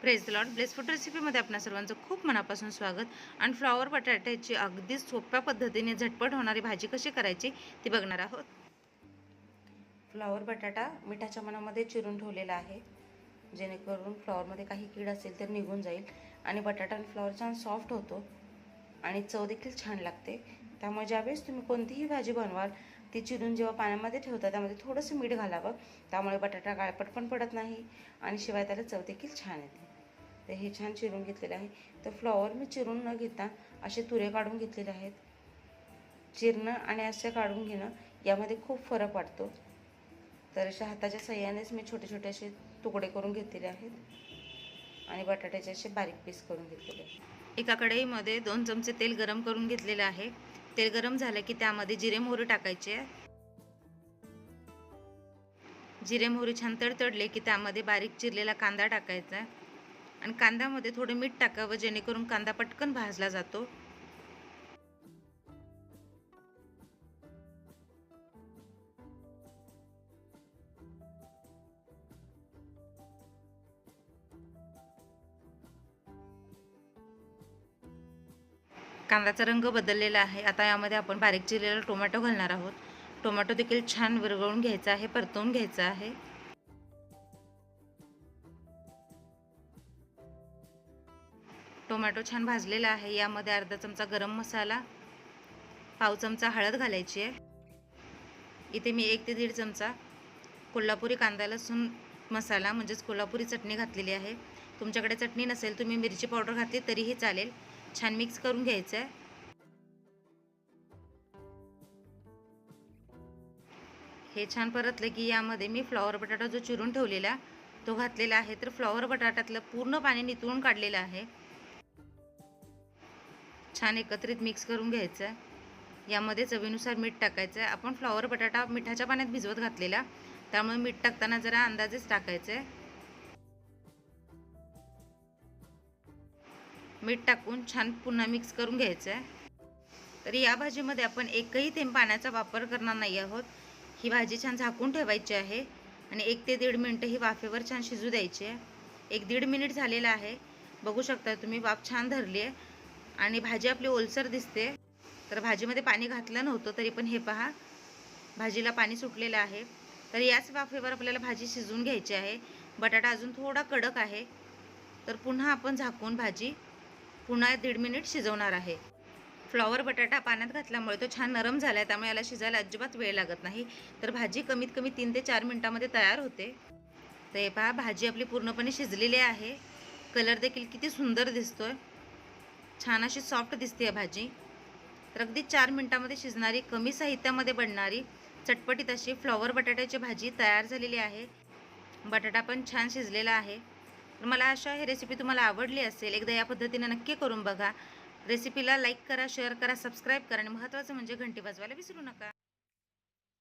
Praise Lord Bless Food रेसिपीमध्ये आपणा सर्वांचं खूप मनापासून स्वागत. आणि फ्लॉवर बटाट्याची अगदी सोप्या पद्धतीने झटपट होणारी भाजी कशी करायची ती बघणार आहोत. फ्लॉवर बटाटा मिठाच्या मनामध्ये चिरून ठेवलेला आहे. जेणेकरून फ्लॉवरमध्ये काही कीड असेल तर निघून जाईल. आणि बटाटा आणि फ्लॉवर छान सॉफ्ट होतो. आणि चव देखील छान लागते. त्यामुळे ज्यावेळेस तुम्ही कोणतीही भाजी बनवाल ती चिरून जेव्हा पाण्यामध्ये ठेवता त्यामध्ये थोडंसं मीठ घालावं. त्यामुळे बटाटा गाळपट पण पडत नाही. आणि शिवाय त्याला चव देखील छान येते. तर हे छान चिरून घेतलेले आहे. तर फ्लॉवर मी चिरून न घेता असे तुरे काढून घेतलेले आहेत. चिरणं आणि असे काढून घेणं यामध्ये खूप फरक वाटतो. तर अशा हाताच्या सहाय्यानेच मी छोटे छोटे असे तुकडे करून घेतलेले आहेत. आणि बटाट्याचे असे बारीक पीस करून घेतलेले एका कढईमध्ये दोन चमचे तेल गरम करून घेतलेलं आहे. तेल गरम झालं की त्यामध्ये जिरे मोहरी टाकायचे. जिरे मोहरी छान तडतडले की त्यामध्ये बारीक चिरलेला कांदा टाकायचा. आणि कांद्यामध्ये थोडं मीठ टाकावं जेणेकरून कांदा पटकन भाजला जातो. कांद्याचा रंग बदललेला आहे. आता यामध्ये आपण बारीक चिरलेला टोमॅटो घालणार आहोत. टोमॅटो देखील छान विरघळून घ्यायचा आहे परतवून घ्यायचा आहे. टोमॅटो छान भाजलेला आहे. यामध्ये अर्धा चमचा गरम मसाला पाव चमचा हळद घालायची आहे. इथे मी एक ते दीड चमचा कोल्हापुरी कांदा लसूण मसाला म्हणजेच कोल्हापुरी चटणी घातलेली आहे. तुमच्याकडे चटणी नसेल तुम्ही मिरची पावडर घातली तरीही चालेल. छान मिक्स करून घ्यायचं आहे. हे छान परतलं की यामध्ये मी फ्लॉवर बटाटा जो चिरून ठेवलेला तो घातलेला आहे. तर फ्लॉवर बटाट्यातलं पूर्ण पाणी नितळून काढलेलं आहे. छान एकत्रित मिक्स करून घ्यायचं आहे यामध्ये चवीनुसार मीठ टाकायचं आहे आपण फ्लॉवर बटाटा मिठाच्या पाण्यात भिजवत घातलेला. त्यामुळे मीठ टाकताना जरा अंदाजेच टाकायचं आहे मीठ टाकून छान पुन्हा मिक्स करून घ्यायचं आहे तर या भाजीमध्ये आपण एकही थेंब पाण्याचा वापर करणार नाही आहोत. ही भाजी छान झाकून ठेवायची आहे आणि एक ते दीड मिनटं ही वाफेवर छान शिजू द्यायची आहे. एक दीड मिनिट झालेलं आहे. बघू शकता तुम्ही वाफ छान धरली आहे आणि भाजी आपली ओलसर दिसते. तर भाजीमध्ये पाणी घातलं नव्हतं तरी पण हे पहा. भाजीला पाणी सुटलेलं आहे. तर याच वाफेवर आपल्याला भाजी शिजवून घ्यायची आहे. बटाटा अजून थोडा कडक आहे. तर पुन्हा आपण झाकून भाजी पुन्हा दीड मिनिट शिजवणार आहे. फ्लॉवर बटाटा पाण्यात घातल्यामुळे तो छान नरम झाला आहे त्यामुळे याला शिजायला अजिबात वेळ लागत नाही. तर भाजी कमीत कमी तीन ते चार मिनटामध्ये तयार होते. तर हे पहा भाजी आपली पूर्णपणे शिजलेली आहे. कलर देखील किती सुंदर दिसतोय. छान अशी सॉफ्ट दिसते आहे भाजी. तर अगदी चार मिनटामध्ये शिजणारी कमी साहित्यामध्ये बनणारी चटपटीत अशी फ्लॉवर बटाट्याची भाजी तयार झालेली आहे. बटाटा पण छान शिजलेला आहे. तर मला अशा ही रेसिपी तुम्हाला आवडली असेल एकदा या पद्धतीने नक्की करून बघा. रेसिपीला लाईक करा शेअर करा सबस्क्राईब करा आणि महत्त्वाचं म्हणजे घंटी वाजवायला विसरू नका.